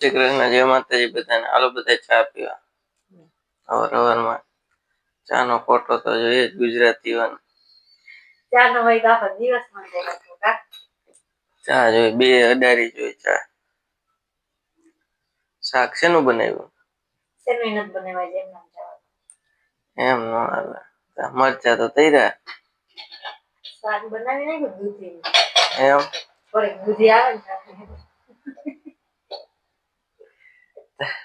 શ્રી કૃષ્ણ જય માતાજી બધાને. આલો બધા ચા પીવા. અવાર ચા ચાનો કોટો તો જોઈએ જ ગુજરાતી નો ચા જોઈએ બે અડારી જોઈએ ચા. શાક શેનું બનાવ્યું? એમ નો આવે. મરચા તો તૈયાર. એમ થોડીક દૂધી આવે ને સાથે.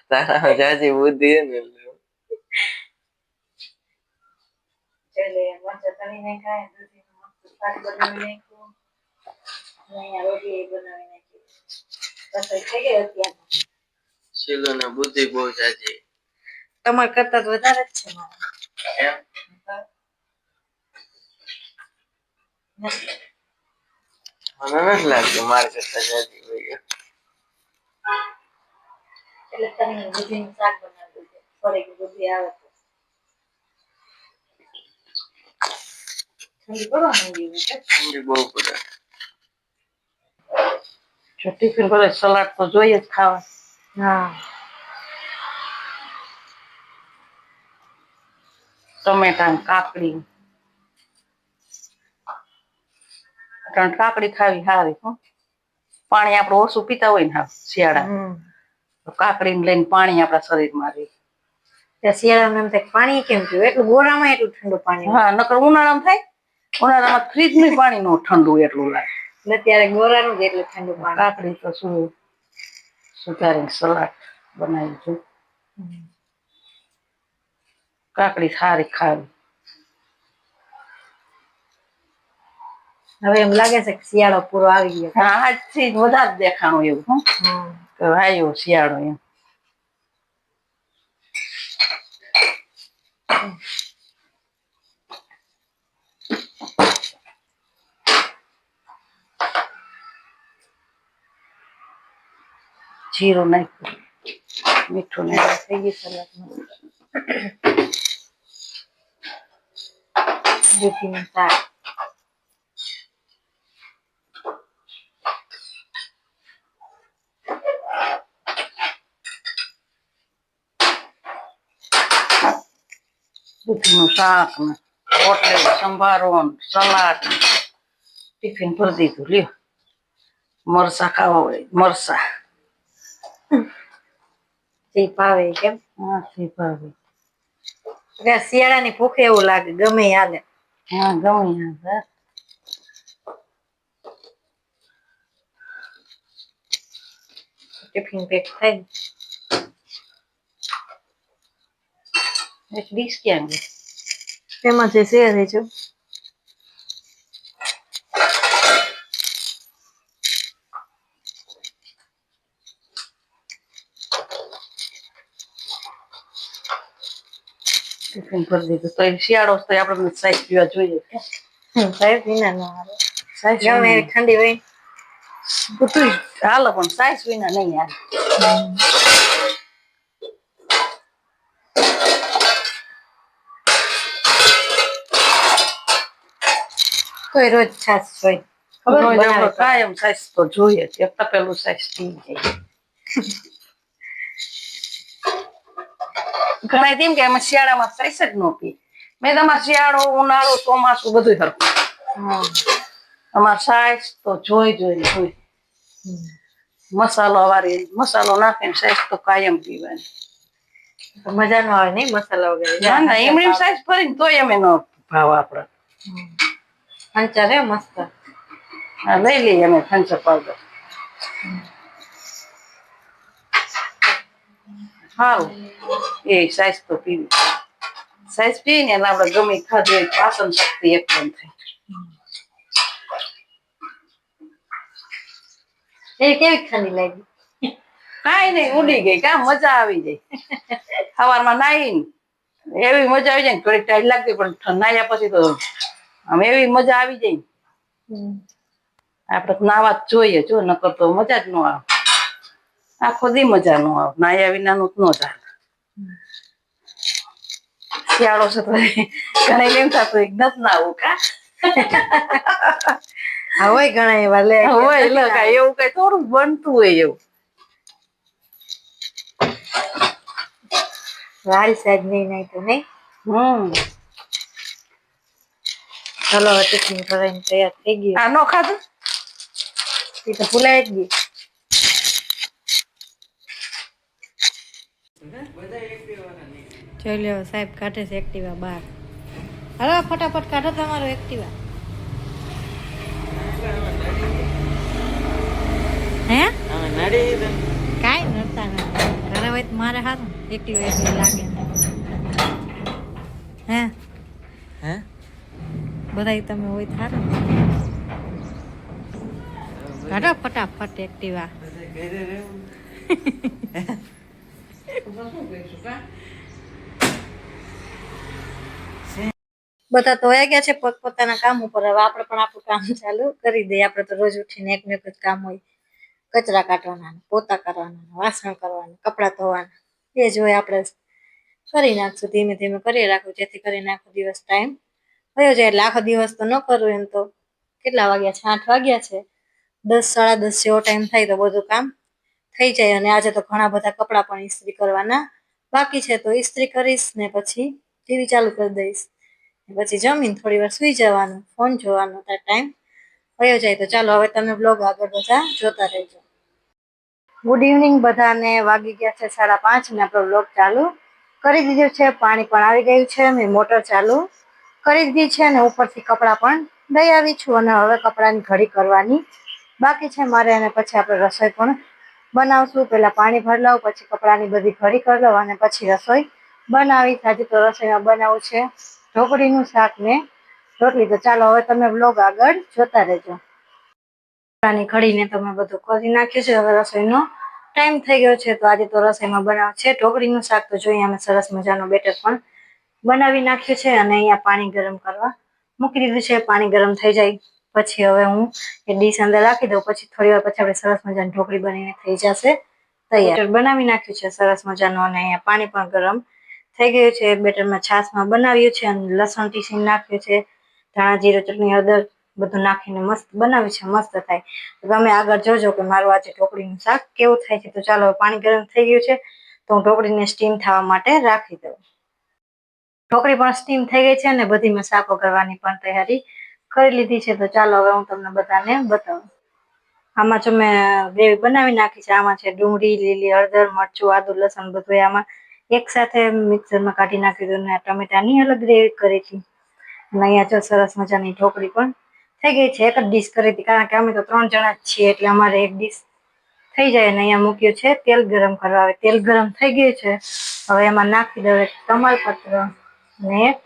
તારા જાજી બુદ્ધિ હે ને. એટલે. મરચાં તળી નાખ્યા શાક બનાવી નાખ્યું. અહીંયા રોટલી બનાવી નાખી. રસોઈ થઈ ગઈ અત્યારે શીલો ને બુદ્ધિ બહુ જાજી. તમારે કરતા તો વધારે જ છે મારે. મને નથી લાગતું માર કરતા જાજી. એટલે તમે દૂધીનું શાક બનાવી દીધું થોડીક દૂધી આવે તો. ઠંડી પડવા માંડી કે ઠંડી બહુ પડે. જો ટિફિન કરે સલાડ તો જોઈએ જ ખાવા. હા. ટમેટા કાકડી. ત્રણ કાકડી ખાવી સારી હો. પાણી આપણે ઓછું પીતા હોય ને હા શિયાળા હમ તો કાકડી લઈને પાણી આપણા શરીરમાં રહે. શિયાળામાં એમ થાય પાણી કેમ પીવું? એટલું ગોરામાં એટલું ઠંડુ પાણી. હા નકર ઉનાળામાં થાય. ઉનાળામાં ફ્રીજનું પાણી નો ઠંડુ એટલું લાગે. ને ત્યારે ગોરાનું જ એટલું ઠંડુ પાણી. કાકડી તો શું સુધારી સલાડ બનાવી છું. કાકડી સારી ખાવી. હવે એમ લાગે છે કે શિયાળો પૂરો આવી ગયો. હા આજથી જ વધારે દેખાણું એવું હો. કે આવ્યો શિયાળો એમ. જીરું નાખ્યું. મીઠું નાખ્યું થઈ ગયું સલાડમાં દૂધીનું શાક. દૂધીનું શાક ને રોટલી સંભારો સલાડ ટિફિન ભરી દીધું. લ્યો મરસા ખાવા હોય મરસા. જે ભાવે કેમ? હા સી ભાવે. એટલે શિયાળાની ભૂખ એવું લાગે ગમે એ હાલે. હા ગમે હાલે. ટિફિન પેક થાય ડીશ ક્યાં ગઈ તેમાં જે છે દેજો ટિફિન ભરી દીધું તો શિયાળો તો આપણે સાઈઝ પીવા જોઈએ સાહેબ વિના ન આવે સાઈઝ ગમે ઠંડી હોય બધું હાલો પણ સાઈઝ વિના નહીં હાલે તોય રોજ છાસ હોય. ખબર. કાયમ સાઈઝ તો જોઈએ છે તપેલું સાઈઝ પી જાય. ઘણા તેમ કે અમે શિયાળામાં સાઈઝ જ ન પી મેં તમારે શિયાળો ઉનાળો ચોમાસું બધું હરખું અમારે સાઈઝ તો જોઈ જોઈ. જોઈ મસાલો વાળી મસાલો નાખીને સાઈઝ તો કાયમ પીવાની. મજા ન આવે નહીં મસાલા વગેરે? ના ના એમની સાઈઝ ભરીને તોય અમે ન ભાવ આપણે. અંચા હે મસ્ત હા લઈ લઈએ અમે ખંચર પાવડર સારું એ સાઈઝ તો પીવી સાઈઝ પીવી ને એટલે આપણે ગમે ખાધું હોય પાચન શક્તિ એકદમ થાય એ કેવી ઠંડી લાગી કાંઈ નહીં ઉડી ગઈ કાં મજા આવી જાય સવારમાં નાહીને એવી મજા આવી જાય ને થોડીક ટાઈમ લાગતી પણ નાહ્યા પછી તો આમ એવી મજા આવી જાય. ને આપણે નાવા જ જોઈએ જો નકર તો મજા જ ન આવે. આખો દી મજા ન આવે નાયા વિનાનું જ ન ચાલે. શિયાળો છે તો ઘણા એમ થતું એક નથી નાવું કા? હોય ઘણા એવા લે હોય એટલે એવું કઈ થોડું બનતું હોય એવું. વાલ સાજ નહીં નહીં તો નહીં? હમ. ચલો ટિફિન કરાવીને તૈયાર થઈ ગયું. આ નો ખાધું? એ તો ભૂલાય જ ગઈ જોઈ લો સાહેબ કાઢે છે એક્ટિવા બહાર. હલો ફટાફટ કાઢો તમારો એક્ટિવા. હે? કાંઈ નડતા નથી. ઘરે હોય તો મારે સારું એક્ટિવા એટલી લાગે. હે? બધાય તમે હોય થારો. કાઢો ફટાફટ એક્ટિવા. બધા તો ગયા છે પોતપોતાના કામ ઉપર. હવે આપણે પણ આપણું કામ ચાલુ કરી દઈએ. આપણે તો રોજ ઉઠીને એક ને જ કામ હોય. કચરા કાઢવાના, પોતા કરવાના, વાસણ કરવાના, કપડાં ધોવાના. એ જ હોય આપણે કરી નાખશું. ધીમે ધીમે કરી રાખવું જેથી કરીને આખો દિવસ ટાઈમ વયો છે એટલે દિવસ તો ન કરું એમ તો. કેટલા વાગ્યા છે? આઠ વાગ્યા છે. દસ, સાડા દસ જેવો ટાઈમ થાય તો બધું કામ થઈ જાય અને આજે તો ઘણા બધા કપડાં પણ ઇસ્ત્રી કરવાના બાકી છે. તો ઇસ્ત્રી કરીશ ને પછી ટીવી ચાલુ કરી દઈશ. પછી જમીને થોડી વાર સુઈ જવાનું ફોન જોવાનો ત્યાં ટાઈમ વયો જાય તો ચાલો હવે તમે બ્લોગ આગળ બધા જોતા રહેજો. ગુડ ઇવનિંગ બધાને, વાગી ગયા છે સાડા પાંચ ને આપણો બ્લોગ ચાલુ. કરી દીધો છે, પાણી પણ આવી ગયું છે, મેં મોટર ચાલુ કરી દીધી છે અને ઉપરથી કપડાં પણ લઈ આવી છું અને હવે કપડાની ઘડી કરવાની બાકી છે મારે અને પછી આપણે રસોઈ પણ બનાવશું. પહેલાં પાણી ભરી લઉં, પછી કપડાની બધી ઘડી કરી લઉં અને પછી રસોઈ બનાવી આજે તો રસોઈમાં બનાવું છે ઢોકળીનું શાક ને રોટલી. તો ચાલો હવે તમે બ્લોગ આગળ જોતા રહેજો. કપડાની ઘડીને તમે બધું કરી નાખ્યું છે. હવે રસોઈનો ટાઈમ થઈ ગયો છે. તો આજે તો રસોઈમાં બનાવ છે ઢોકળીનું શાક. તો જોઈએ અમે સરસ મજાનું બેટર પણ બનાવી નાખ્યું છે અને અહીંયા પાણી ગરમ કરવા મૂકી દીધું છે. પાણી ગરમ થઈ જાય પછી હવે હું એ ડીશ અંદર રાખી દઉં. પછી થોડી વાર પછી આપણે સરસ મજાની ઢોકળી બનીને થઈ જશે. તૈયાર. બનાવી નાખ્યું છે સરસ મજાનું અને અહીંયા પાણી પણ ગરમ થઈ ગયું છે. બેટરમાં છાશમાં બનાવ્યું છે અને લસણ ટીસી નાખ્યું છે. ધાણા, જીરું, ચટણી, હળદર બધું નાખીને મસ્ત બનાવ્યું છે. મસ્ત થાય. તો તમે આગળ જોજો કે મારું આજે ઢોકળીનું શાક કેવું થાય છે. તો ચાલો પાણી ગરમ થઈ ગયું છે. તો હું ઢોકળીને સ્ટીમ થવા માટે રાખી દઉં. ઢોકળી પણ સ્ટીમ થઈ ગઈ છે અને બધી મેં શાક કરવાની પણ તૈયારી કરી લીધી છે. તો ચાલો હવે હું તમને બધાને બતાવું. આમાં જો મેં ગ્રેવી બનાવી નાખી છે. આમાં છે ડુંગળી, લીલી, હળદર, મરચું, આદુ, લસણ બધું આમાં એક સાથે મિક્સરમાં કાઢી નાખી દીધું અને ટમેટાની અલગ ગ્રેવી કરી હતી. અને અહીંયા જો સરસ મજાની ઢોકળી પણ થઈ ગઈ છે. એક જ ડીશ કરી હતી. કારણ કે અમે તો ત્રણ જણા જ છીએ એટલે અમારે એક ડીશ થઈ જાય અને અહીંયા મૂક્યું છે તેલ ગરમ કરવા. આવે તેલ ગરમ થઈ ગયું છે. હવે એમાં નાખી દઉં તમાલપત્ર. એક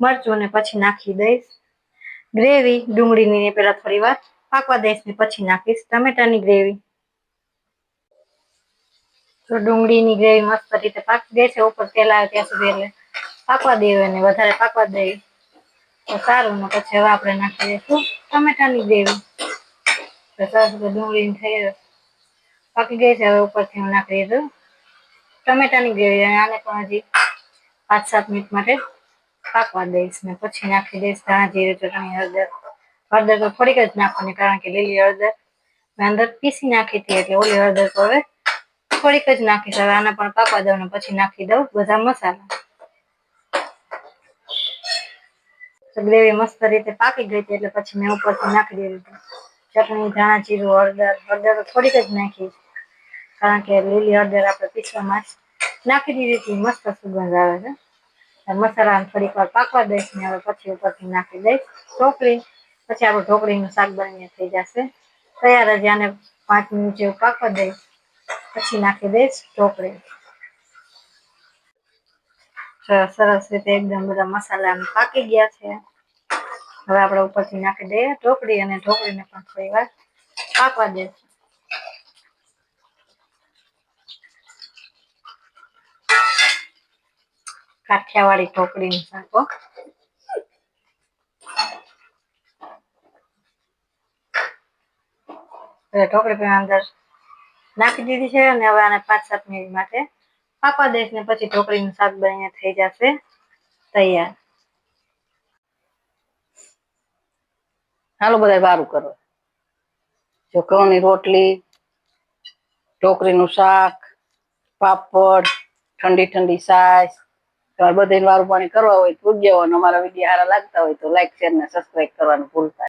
મરચું ને પછી નાખી દઈશ. ગ્રેવી ડુંગળીની પેલા થોડી વાર પાકવા દઈશ ને પછી નાખીશ. ટમેટાની ગ્રેવી તો ડુંગળીની ગ્રેવી મસ્ત રીતે પાકી ગઈ છે, ઉપર તેલ આવે ત્યાં સુધી એટલે પાકવા દેવું અને વધારે પાકવા દઈએ તો સારું, ને પછી હવે આપણે નાખી દઈશું ટમેટાની ગ્રેવી તો સરસ ડુંગળી ડુંગળીની થઈ. પાકી ગઈ છે, હવે ઉપરથી હું નાખી દીધું ટમેટાની ગ્રેવી અને આને પણ હજી પાંચ સાત મિનિટ માટે પાકવા દઈશ ને પછી નાખી દઈશ ધાણા, જીરું, ચટણી, હળદર. હળદર તો થોડીક જ નાખવાની કારણ કે લીલી હળદર મેં અંદર પીસી નાખી હતી એટલે ઓલી હળદર તો હવે થોડીક જ નાખીશ હવે આને પણ પાકવા દઉં ને પછી નાખી દઉં બધા મસાલા. ગ્રેવી મસ્ત રીતે પાકી ગઈ હતી એટલે પછી મેં ઉપરથી નાખી દીધું ચટણી, ધાણા, જીરું, હળદર હળદર થોડીક જ નાખી કારણ કે લીલી હળદર આપણે પીસવામાં જ નાખી દીધી મસ્ત સુગંધ આવે છે. મસાલા થોડીક વાર પાકવા દઈશ ને હવે પછી ઉપરથી નાખી દઈશ. ઢોકળી, પછી આપણું ઢોકળીનું શાક બનીને થઈ જશે. તૈયાર જ આને પાંચ મિનિટ જેવું પાકવા દઈશ. પછી નાખી દઈશ ઢોકળી. સરસ રીતે એકદમ બધા મસાલા પાકી ગયા છે. હવે આપણે ઉપરથી નાખી દઈએ ઢોકળી અને ઢોકળીને પણ થોડી વાર પાકવા દઈશું. કાઠિયાવાડી ઢોકળીનું શાક ઢોકળી પણ અંદર નાખી દીધી છે અને હવે આને પાંચ સાત મિનિટ માટે પાપા દઈશ ને પછી ઢોકળીનું શાક બનીને થઈ જશે. તૈયાર. હાલો બધા વારું કરો. જો ઘઉંની રોટલી ઢોકરીનું શાક, પાપડ ઠંડી ઠંડી સાસ તમારે બધે વારું પાણી કરવા હોય તો અને અમારા વીડિયો સારા લાગતા હોય તો લાઈક શેર ને સબસ્ક્રાઈબ કરવાનું ભૂલતા.